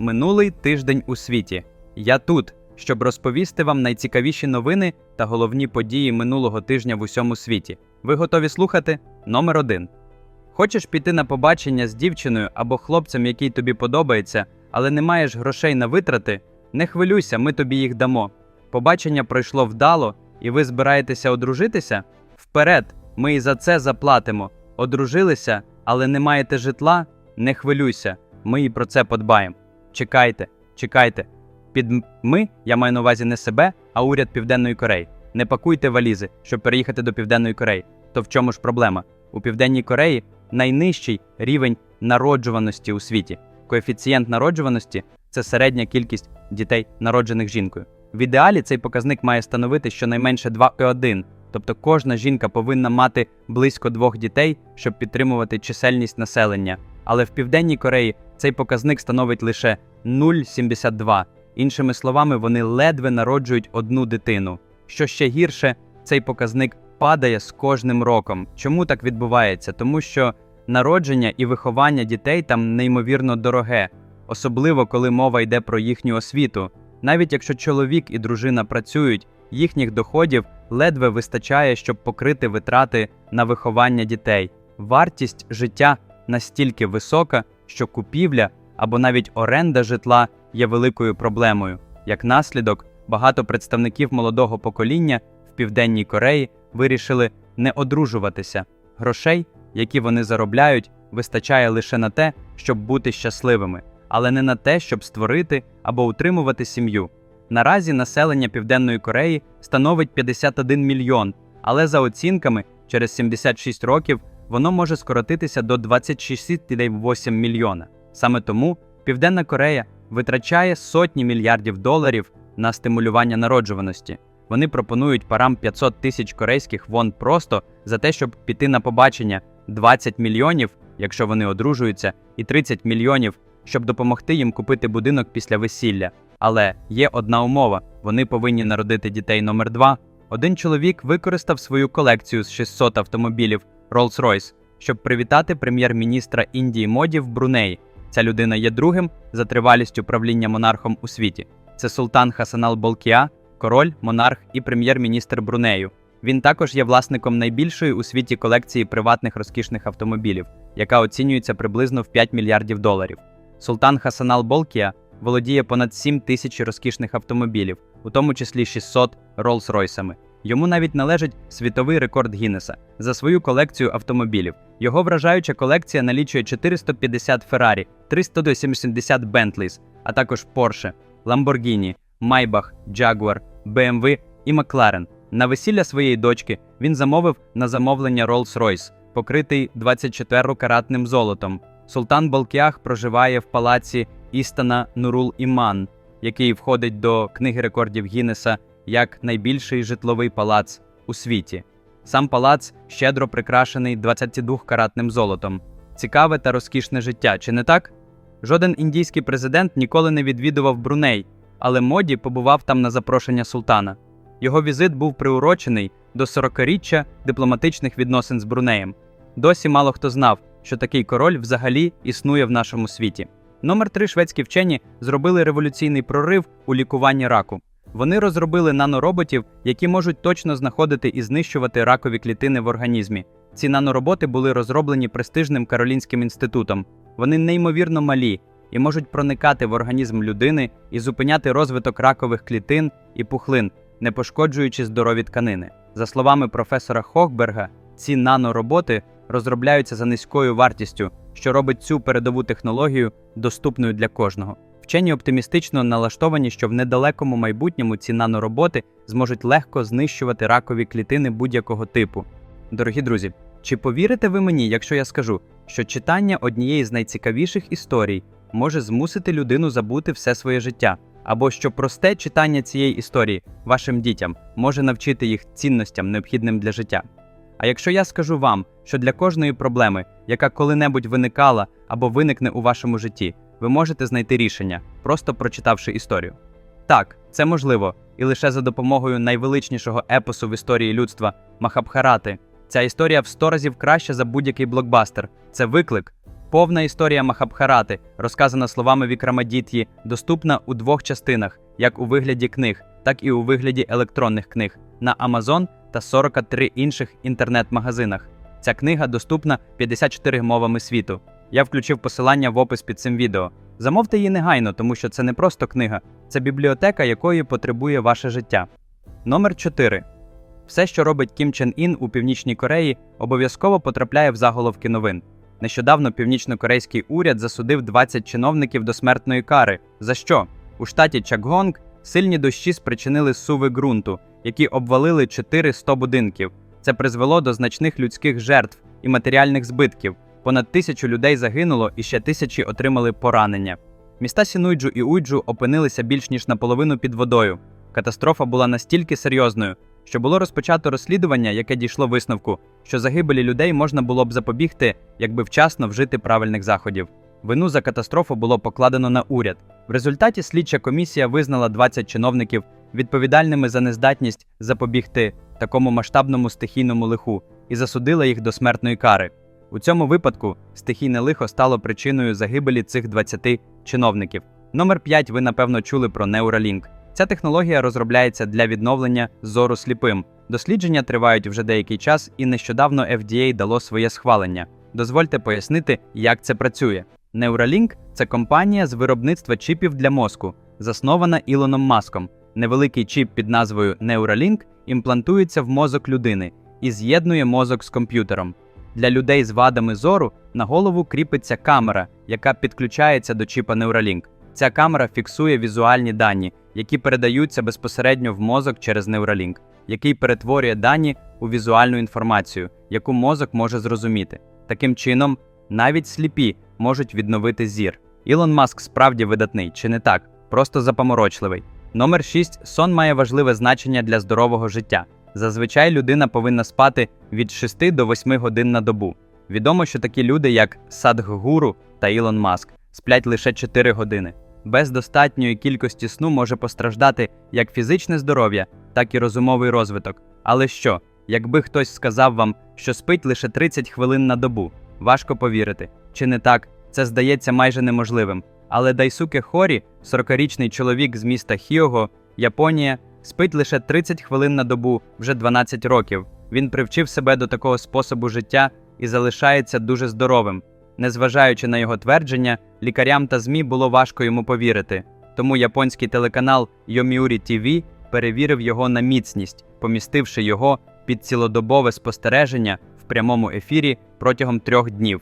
Минулий тиждень у світі. Я тут, щоб розповісти вам найцікавіші новини та головні події минулого тижня в усьому світі. Ви готові слухати? Номер один. Хочеш піти на побачення з дівчиною або хлопцем, який тобі подобається, але не маєш грошей на витрати? Не хвилюйся, ми тобі їх дамо. Побачення пройшло вдало, і ви збираєтеся одружитися? Вперед, ми і за це заплатимо. Одружилися, але не маєте житла? Не хвилюйся, ми і про це подбаємо. Чекайте, чекайте. Під ми я маю на увазі не себе, а уряд Південної Кореї. Не пакуйте валізи, щоб переїхати до Південної Кореї. То в чому ж проблема? У Південній Кореї найнижчий рівень народжуваності у світі. Коефіцієнт народжуваності це середня кількість дітей, народжених жінкою. В ідеалі цей показник має становити щонайменше 2,1, тобто кожна жінка повинна мати близько двох дітей, щоб підтримувати чисельність населення. Але в Південній Кореї цей показник становить лише 0,72. Іншими словами, вони ледве народжують одну дитину. Що ще гірше, цей показник падає з кожним роком. Чому так відбувається? Тому що народження і виховання дітей там неймовірно дороге, особливо коли мова йде про їхню освіту. Навіть якщо чоловік і дружина працюють, їхніх доходів ледве вистачає, щоб покрити витрати на виховання дітей. Вартість життя настільки висока, що купівля або навіть оренда житла є великою проблемою. Як наслідок, багато представників молодого покоління в Південній Кореї вирішили не одружуватися. Грошей, які вони заробляють, вистачає лише на те, щоб бути щасливими, але не на те, щоб створити або утримувати сім'ю. Наразі населення Південної Кореї становить 51 мільйон, але за оцінками, через 76 років воно може скоротитися до 26,8 мільйона. Саме тому Південна Корея витрачає сотні мільярдів доларів на стимулювання народжуваності. Вони пропонують парам 500 тисяч корейських вон просто за те, щоб піти на побачення 20 мільйонів, якщо вони одружуються, і 30 мільйонів, щоб допомогти їм купити будинок після весілля. Але є одна умова: вони повинні народити дітей номер 2 Один чоловік використав свою колекцію з 600 автомобілів Rolls-Royce, щоб привітати прем'єр-міністра Індії Моді в Брунеї. Ця людина є другим за тривалістю правління монархом у світі. Це султан Хасанал Болкіа, король, монарх і прем'єр-міністр Брунею. Він також є власником найбільшої у світі колекції приватних розкішних автомобілів, яка оцінюється приблизно в 5 мільярдів доларів. Султан Хасанал Болкія володіє понад 7 тисяч розкішних автомобілів, у тому числі 600 Роллс-Ройсами. Йому навіть належить світовий рекорд Гіннеса за свою колекцію автомобілів. Його вражаюча колекція налічує 450 Феррарі, 380 Бентліс, а також Porsche, Lamborghini, Maybach, Jaguar, BMW і McLaren. На весілля своєї дочки він замовив на замовлення Rolls-Royce, покритий 24-каратним золотом. Султан Балкіах проживає в палаці Істана Нурул Іман, який входить до книги рекордів Гіннеса як найбільший житловий палац у світі. Сам палац щедро прикрашений 22-каратним золотом. Цікаве та розкішне життя, чи не так? Жоден індійський президент ніколи не відвідував Бруней, але моді побував там на запрошення султана. Його візит був приурочений до 40-річчя дипломатичних відносин з Брунеєм. Досі мало хто знав, що такий король взагалі існує в нашому світі. Номер 3 шведські вчені зробили революційний прорив у лікуванні раку. Вони розробили нанороботів, які можуть точно знаходити і знищувати ракові клітини в організмі. Ці нанороботи були розроблені престижним Каролінським інститутом. Вони неймовірно малі і можуть проникати в організм людини і зупиняти розвиток ракових клітин і пухлин, не пошкоджуючи здорові тканини. За словами професора Хохберга, ці нанороботи розробляються за низькою вартістю, що робить цю передову технологію доступною для кожного. Вчені оптимістично налаштовані, що в недалекому майбутньому ці нанороботи зможуть легко знищувати ракові клітини будь-якого типу. Дорогі друзі, чи повірите ви мені, якщо я скажу, що читання однієї з найцікавіших історій може змусити людину забути все своє життя, або що просте читання цієї історії вашим дітям може навчити їх цінностям, необхідним для життя? А якщо я скажу вам, що для кожної проблеми, яка коли-небудь виникала або виникне у вашому житті, ви можете знайти рішення, просто прочитавши історію. Так, це можливо, і лише за допомогою найвеличнішого епосу в історії людства Махабхарати. Ця історія в сто разів краща за будь-який блокбастер. Це виклик. Повна історія Махабхарати, розказана словами Вікрамадіт'ї, доступна у двох частинах, як у вигляді книг, так і у вигляді електронних книг на Amazon та 43 інших інтернет-магазинах. Ця книга доступна 54 мовами світу. Я включив посилання в опис під цим відео. Замовте її негайно, тому що це не просто книга, це бібліотека, якої потребує ваше життя. Номер 4. Все, що робить Кім Чен Ін у Північній Кореї, обов'язково потрапляє в заголовки новин. Нещодавно північно-корейський уряд засудив 20 чиновників до смертної кари. За що? У штаті Чакгонг сильні дощі спричинили суви ґрунту, які обвалили 400 будинків. Це призвело до значних людських жертв і матеріальних збитків. Понад тисячу людей загинуло і ще тисячі отримали поранення. Міста Сінуйджу і Уйджу опинилися більш ніж наполовину під водою. Катастрофа була настільки серйозною, що було розпочато розслідування, яке дійшло висновку, що загибелі людей можна було б запобігти, якби вчасно вжити правильних заходів. Вину за катастрофу було покладено на уряд. В результаті слідча комісія визнала 20 чиновників відповідальними за нездатність запобігти такому масштабному стихійному лиху і засудила їх до смертної кари. У цьому випадку стихійне лихо стало причиною загибелі цих 20 чиновників. Номер 5 ви напевно чули про Neuralink. Ця технологія розробляється для відновлення зору сліпим. Дослідження тривають вже деякий час, і нещодавно FDA дало своє схвалення. Дозвольте пояснити, як це працює. Neuralink – це компанія з виробництва чіпів для мозку, заснована Ілоном Маском. Невеликий чіп під назвою Neuralink імплантується в мозок людини і з'єднує мозок з комп'ютером. Для людей з вадами зору на голову кріпиться камера, яка підключається до чіпа Neuralink. Ця камера фіксує візуальні дані, які передаються безпосередньо в мозок через Neuralink, який перетворює дані у візуальну інформацію, яку мозок може зрозуміти. Таким чином, навіть сліпі можуть відновити зір. Ілон Маск справді видатний, чи не так? Просто запоморочливий. Номер 6. сон має важливе значення для здорового життя. Зазвичай людина повинна спати від 6 до 8 годин на добу. Відомо, що такі люди, як Садхгуру та Ілон Маск, сплять лише 4 години. Без достатньої кількості сну може постраждати як фізичне здоров'я, так і розумовий розвиток. Але що, якби хтось сказав вам, що спить лише 30 хвилин на добу, важко повірити. Чи не так? Це здається майже неможливим. Але Дайсуке Хорі, 40-річний чоловік з міста Хіого, Японія, спить лише 30 хвилин на добу вже 12 років. Він привчив себе до такого способу життя і залишається дуже здоровим. Незважаючи на його твердження, лікарям та ЗМІ було важко йому повірити. Тому японський телеканал Йоміурі TV перевірив його на міцність, помістивши його під цілодобове спостереження в прямому ефірі протягом трьох днів.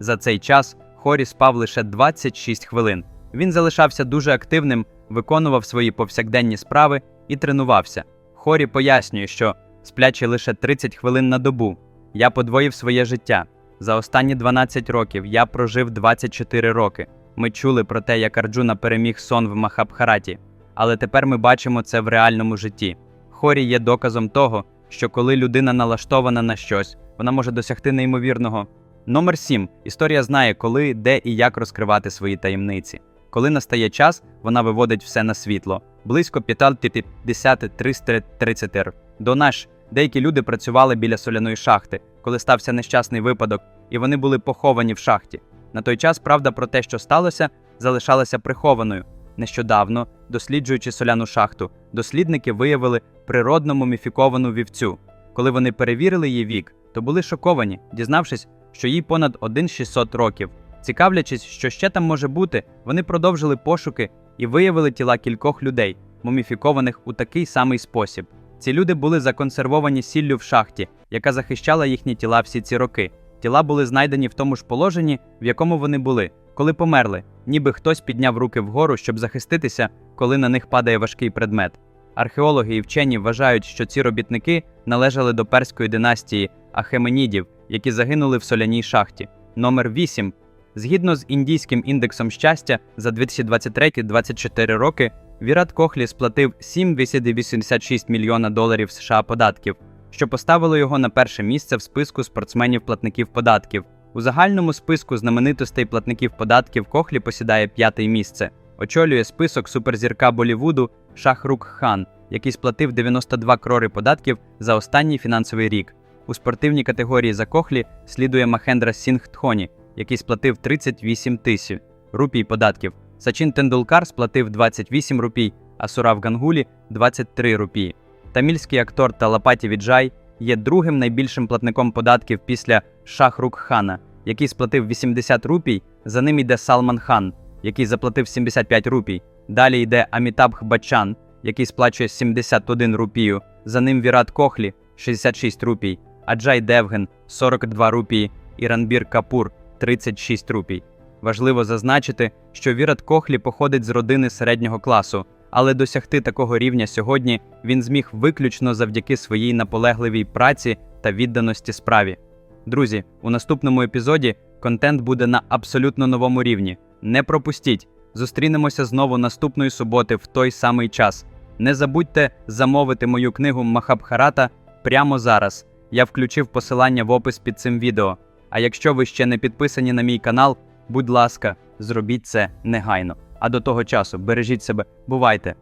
За цей час Хорі спав лише 26 хвилин. Він залишався дуже активним, виконував свої повсякденні справи і тренувався. Хорі пояснює, що сплячи лише 30 хвилин на добу, я подвоїв своє життя. За останні 12 років я прожив 24 роки. Ми чули про те, як Арджуна переміг сон в Махабхараті, але тепер ми бачимо це в реальному житті. Хорі є доказом того, що коли людина налаштована на щось, вона може досягти неймовірного. Номер 7. Історія знає, коли, де і як розкривати свої таємниці. Коли настає час, вона виводить все на світло. Близько 50-330 р. До наш деякі люди працювали біля соляної шахти, коли стався нещасний випадок, і вони були поховані в шахті. На той час правда про те, що сталося, залишалася прихованою. Нещодавно, досліджуючи соляну шахту, дослідники виявили природно муміфіковану вівцю. Коли вони перевірили її вік, то були шоковані, дізнавшись, що їй понад 1600 років. Цікавлячись, що ще там може бути, вони продовжили пошуки і виявили тіла кількох людей, муміфікованих у такий самий спосіб. Ці люди були законсервовані сіллю в шахті, яка захищала їхні тіла всі ці роки. Тіла були знайдені в тому ж положенні, в якому вони були, коли померли, ніби хтось підняв руки вгору, щоб захиститися, коли на них падає важкий предмет. Археологи і вчені вважають, що ці робітники належали до перської династії Ахеменідів, які загинули в соляній шахті. Номер 8. Згідно з індійським індексом щастя за 2023-2024 роки, Вірат Кохлі сплатив 7,86 мільйона доларів США податків, що поставило його на перше місце в списку спортсменів-платників податків. У загальному списку знаменитостей платників податків Кохлі посідає п'яте місце. Очолює список суперзірка Болівуду Шахрук Хан, який сплатив 92 крори податків за останній фінансовий рік. У спортивній категорії за Кохлі слідує Махендра Сінг Тхоні, який сплатив 38 тисяч рупій податків. Сачин Тендулкар сплатив 28 рупій, а Сурав Гангулі 23 рупії. Тамільський актор Талапаті Віджай є другим найбільшим платником податків після Шахрук Хана, який сплатив 80 рупій. За ним йде Салман Хан, який заплатив 75 рупій. Далі йде Амітабх Баччан, який сплачує 71 рупію. За ним Вірат Кохлі 66 рупій, Аджай Девген 42 рупії і Ранбір Капур 36 рупій. Важливо зазначити, що Вірат Кохлі походить з родини середнього класу, але досягти такого рівня сьогодні він зміг виключно завдяки своїй наполегливій праці та відданості справі. Друзі, у наступному епізоді контент буде на абсолютно новому рівні. Не пропустіть! Зустрінемося знову наступної суботи в той самий час. Не забудьте замовити мою книгу Махабхарата прямо зараз. Я включив посилання в опис під цим відео. А якщо ви ще не підписані на мій канал, будь ласка, зробіть це негайно. А до того часу бережіть себе, бувайте!